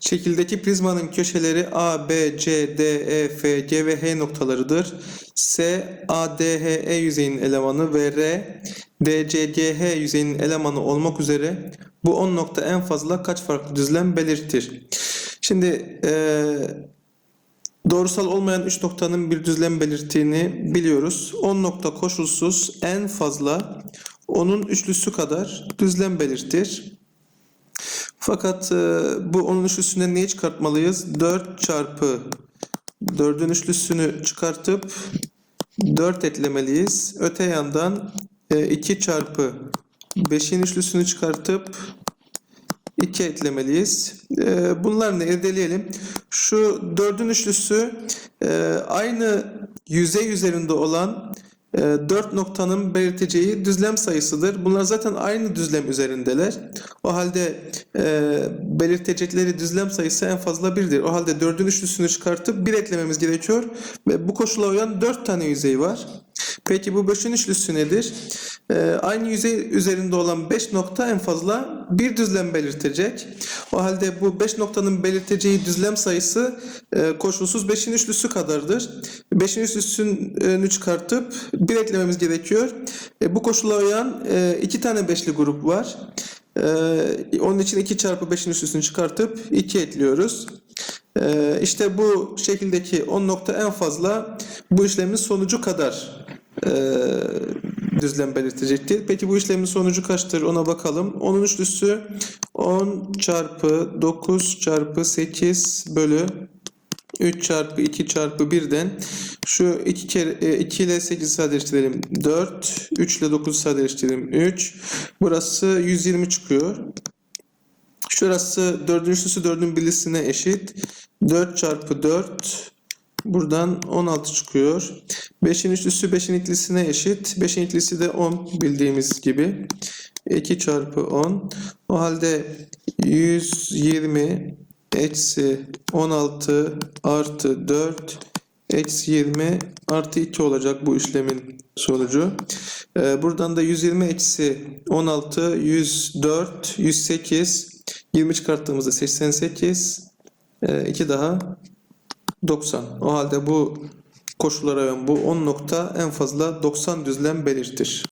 Şekildeki prizmanın köşeleri A, B, C, D, E, F, G ve H noktalarıdır. S, A, D, H, E yüzeyinin elemanı ve R, D, C, G, H yüzeyinin elemanı olmak üzere bu 10 nokta en fazla kaç farklı düzlem belirtir? Şimdi eee Doğrusal olmayan 3 noktanın bir düzlem belirttiğini biliyoruz. 10 nokta koşulsuz en fazla onun üçlüsü kadar düzlem belirtir. Fakat e, bu onun üçlüsünden neyi çıkartmalıyız? 4 çarpı 4'ün üçlüsünü çıkartıp 4 eklemeliyiz. Öte yandan e, 2 çarpı 5'in üçlüsünü çıkartıp 2 eklemeliyiz. Ee, Bunlar ne? İrdeleyelim. Şu 4'ün üçlüsü e, aynı yüzey üzerinde olan 4 noktanın belirteceği düzlem sayısıdır. Bunlar zaten aynı düzlem üzerindeler. O halde e, belirtecekleri düzlem sayısı en fazla 1'dir. O halde 4'ün üçlüsünü çıkartıp 1 eklememiz gerekiyor. Ve bu koşula uyan 4 tane yüzey var. Peki bu 5'in üçlüsü nedir? Ee, aynı yüzey üzerinde olan 5 nokta en fazla bir düzlem belirtecek. O halde bu 5 noktanın belirteceği düzlem sayısı e, koşulsuz 5'in üçlüsü kadardır. 5'in üçlüsünü çıkartıp 1 eklememiz gerekiyor. E, bu koşula uyan 2 tane beşli grup var. E, onun için 2 çarpı 5'in üstüsünü çıkartıp 2 ekliyoruz. E, işte bu şekildeki 10 nokta en fazla bu işlemin sonucu kadar e, düzlem belirtecektir. Peki bu işlemin sonucu kaçtır ona bakalım. 10'un üçlüsü 10 çarpı 9 çarpı 8 bölü 3 çarpı 2 çarpı 1'den şu 2 kere 2 ile 8'i sadeleştirelim 4 3 ile 9'u sadeleştirelim 3 burası 120 çıkıyor. Şurası 4'ün üçlüsü 4'ün birlisine eşit. 4 çarpı 4 buradan 16 çıkıyor. 5'in üçlüsü 5'in ikilisine eşit. 5'in ikilisi de 10 bildiğimiz gibi. 2 çarpı 10. O halde 120 eksi 16 artı 4 eksi 20 artı 2 olacak bu işlemin sonucu. Ee, buradan da 120 eksi 16 104 108 20 çıkarttığımızda 88 2 daha 90. O halde bu koşullara uyan bu 10 nokta en fazla 90 düzlem belirtir.